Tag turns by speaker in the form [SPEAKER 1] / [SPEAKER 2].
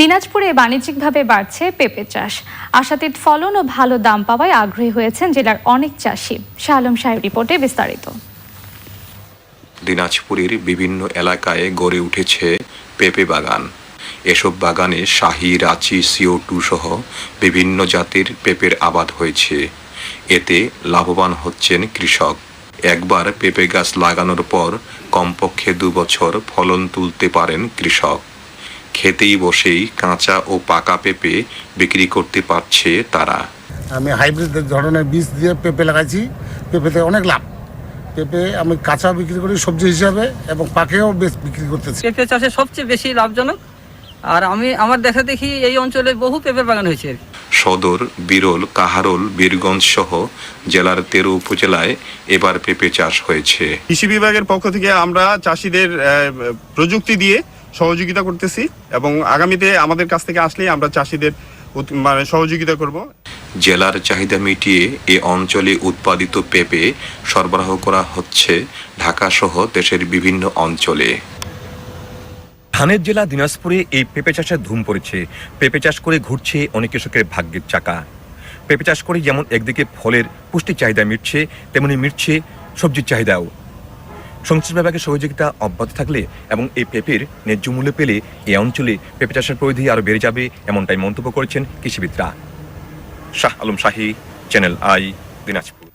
[SPEAKER 1] দিনাজপুরে বাণিজ্যিকভাবে বাড়ছে পেঁপে চাষ। আশাতীত ফলন ও ভালো দাম পাওয়ায় আগ্রহী হয়েছেন জেলার অনেক চাষি। শাহ আলম সাহেব রিপোর্টে বিস্তারিত।
[SPEAKER 2] দিনাজপুরের বিভিন্ন এলাকায় গড়ে উঠেছে পেঁপে বাগান। এসব বাগানে শাহি, রাঁচি, সিও টু সহ বিভিন্ন জাতের পেঁপের আবাদ হয়েছে। এতে লাভবান হচ্ছেন কৃষক। একবার পেঁপে গাছ লাগানোর পর কমপক্ষে দু বছর ফলন তুলতে পারেন কৃষক। খেতেই বসেই কাঁচা ও পাকা পেঁপে বিক্রি করতে পারছে তারা।
[SPEAKER 3] আমি হাইব্রিড ধরনের বীজ দিয়ে পেঁপে লাগাইছি। পেঁপেতে অনেক লাভ। পেঁপে আমি কাঁচা বিক্রি করি সবজি হিসাবে এবং পাকেও বেশ বিক্রি করতেছি।
[SPEAKER 4] পেঁপে চাষে সবচেয়ে বেশি লাভজনক। আর আমি আমার দেখা দেখি এই অঞ্চলে বহু পেঁপে বাগান হয়েছে।
[SPEAKER 2] সদর বিরল কাহারোল বীরগঞ্জ সহ জেলার তেরো উপজেলায় এবার পেঁপে চাষ হয়েছে।
[SPEAKER 5] কৃষি বিভাগের পক্ষ থেকে আমরা চাষিদের প্রযুক্তি দিয়ে সহযোগিতা করতেছি এবং আগামীতে আমাদের কাছ থেকে আসলেই আমরা চাষিদের মানে সহযোগিতা করব।
[SPEAKER 2] জেলার চাহিদা মিটিয়ে এ অঞ্চলে উৎপাদিত পেঁপে সরবরাহ করা হচ্ছে ঢাকা সহ দেশের বিভিন্ন অঞ্চলে।
[SPEAKER 6] ধানের জেলা দিনাজপুরে এই পেঁপে চাষের ধুম পড়েছে। পেঁপে চাষ করে ঘুরছে অনেক কৃষকের ভাগ্যের চাকা। পেঁপে চাষ করে যেমন একদিকে ফলের পুষ্টি চাহিদা মিটছে তেমনি মিটছে সবজির চাহিদাও। সংশ্লিষ্ট বিভাগের সহযোগিতা অব্যাহত থাকলে এবং এই পেঁপের ন্যায্য মূল্য পেলে এ অঞ্চলে পেঁপে চাষের পরিধি আরও বেড়ে যাবে, এমনটাই মন্তব্য করেছেন কৃষিবিদরা। Shah Alam Shahi channel I Dinajpur.